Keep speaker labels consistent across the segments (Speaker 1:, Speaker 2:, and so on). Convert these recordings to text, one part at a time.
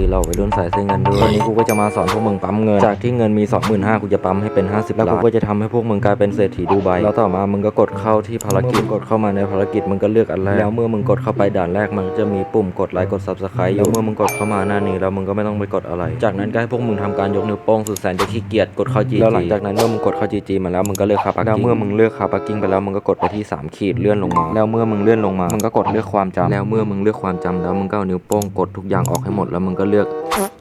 Speaker 1: ดีเราไปรุ่นสายเส้นเงินด้วยวันนี้กูก็จะมาสอนพวกมึงปั๊มเงิน จากที่เงินมี 25,000กูจะปั๊มให้เป็น 50แล้วกูก็จะทำให้พวกมึงกลายเป็นเศรษฐีดูไบแล้วต่อมามึงก็กดเข้าที่ภารกิจกดเข้ามาในภารกิจมึงก็เลือกอันแรกแล้วเมื่อมึงกดเข้าไปด่านแรกมันก็จะมีปุ่มกดไลค์กด subscribe แล้วเมื่อมึงกดเข้ามาหน้านี้แล้วมึงก็ไม่ต้องไปกดอะไร จากนั้นก็ให้พวกมึงทำการยกนิ้วโป้งสุดแสนจะขี้เกียจกดเข้า GG แล้วหลังจากนั้นเมื่อมึงกดเข้า GG มาแล้วมึงก็เลือกคาปากิ้งแล้วเมื่อมึงเลือกคาปากิ้งไปแล้วมึงก็กดไปที่ 3 ขีดเลื่อนลงมา แล้วเมื่อมึงเลื่อนลงมามึงก็กดเลือกความจำแล้วเมื่อมึงเลือกความจำแล้วมึงก็เอานิ้วโป้งกดทุกอย่างออกให้หมดแล้วมึงก็เลื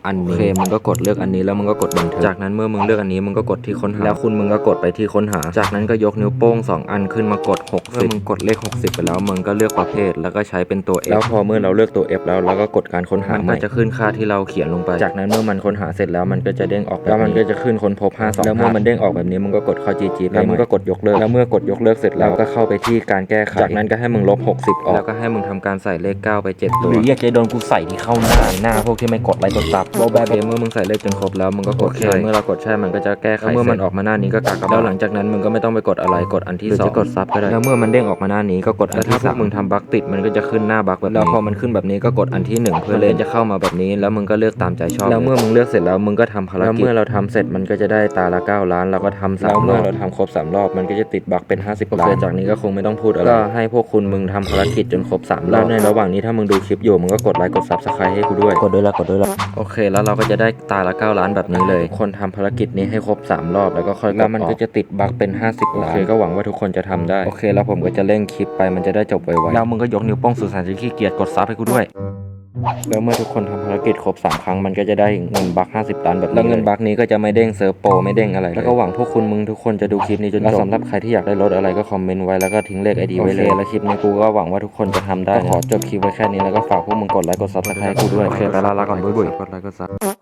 Speaker 1: อกอันนี้โอเคมึงก็กดเลือกอันนี้แล้วมึงก็กดบันทึกจากนั้นเมื่อมึงเลือกอันนี้มึงก็กดที่ค้นหาแล้วคุณมึงก็กดไปที่ค้นหา จากนั้นก็ยกนิ้วโป้งสองอันขึ้นมากด 60เมื่อมึงกดเลข 60 ไปแล้วมึงก็เลือกประเภท แล้วก็ใช้เป็นตัว F แล้วพอเมื่อเราเลือกตัว F แล้วเราก็กดการค้นหามันก็จะขึ้นค่าที่เราเขียนลงไป จากนั้นเมื่อมันค้นหาเสร็จแล้วมันก็จะเด้งออกแล้วมันก็จะขึ้นค้นพบ52แล้วเมื่อมันเด้งออกแบบนี้มึงก็กดเข้า GG แล้วมึงก็กดยกเลิกแล้วเมื่อกดยกเลิกเสร็จแล้วก็เข้าไปที่การแก้ไขจากนั้นก็ให้มึงลบ 60 ออกแล้วก็ให้มึงทำการใส่เลข 9 ไป 7 ตัว
Speaker 2: หรืออยากจะโดนกูใส่ที่เข้าหน้าหน้าพวกที่ไม่กดไลค์กดซับ
Speaker 1: โบแบบเมื่อมึงใส่เลขจนครบแล้วมึงก็กดใช่เมื่อเรากดใช่มันก็จะแก้ไขเมื่อมันออกมาหน้านี้ก็กากบาทแล้วหลังจากนั้นมึงก็ไม่ต้องไปกดอะไรกดอันที่สองจะกดซับก็ได้แล้วเมื่อมันเด้งออกมาหน้านี้ก็กดอันที่สามมึงทำบั๊กติดมันก็จะขึ้นหน้าบั๊กแบบนี้แล้วพอมันขึ้นแบบนี้ก็กดอันที่หนึ่งเพื่อเล่นจะเข้ามาแบบนี้ แล้วมึงก็เลือกตามใจชอบแล้วเมื่อมึงเลือกเสร็จแล้วมึงก็ทำภารกิจแล้วเมื่อเราทำเสร็จมันก็จะได้ตาละ9ล้านเราก็ทำสามรอบเมื่อเราทำครบสามรอบมันก็จะติดบั๊กเป็น 50ล้านจากนี้ก็คงไม่ต้องพูดอะไรก็ให้พวกคุณมึงทำภารกิจจนครบสามรอบแล้วในระหว่างนี้ถ้ามึงดูคลิปอยู่มึงก็กดไลค์กดซับสไครต์ให้กูด้วย
Speaker 2: กดด้วยละกดด้วยละ
Speaker 1: โอเคแล้วเราก็จะได้ตาละ 9 ล้านแบบนี้เลย คนทำภารกิจนี้ให้ครบ 3 รอบแล้วก็ค่อยแล้วมันก็จะติดบั๊กเป็น 50 ล้านโอเคก็หวังว่าทุกคนจะทำได้ โอเค แล้วผมก็จะเร่งคลิปไปมันจะได้จบไวๆ
Speaker 2: แล้วมึงก็ยกนิ้วโป้งสุดแสนจะขี้เกียจกดซับให้กูด้วย
Speaker 1: แล้วเมื่อทุกคนทำภารกิจครบ 3 ครั้งมันก็จะได้เงินบั๊ก50ล้านแบบนี้แล้วเงินบั๊กนี้ก็จะไม่เด้งเซิร์ฟโปรไม่เด้งอะไรเลยแล้วก็หวังพวกคุณมึงทุกคนจะดูคลิปนี้จนจบแล้วสำหรับใครที่อยากได้รถอะไรก็คอมเมนต์ไว้แล้วก็ทิ้งเลขไอดีไว้เลย แล้วคลิปนี้กูก็หวังว่าทุกคนจะทำได้ก็ขอจบคลิปไว้แค่นี้แล้วก็ฝากพวกมึงกดไลค์กดซับสไครต์ให้กูด้วยโอเคไปละลาก่อนบุยบุยกดไลค์กดซับ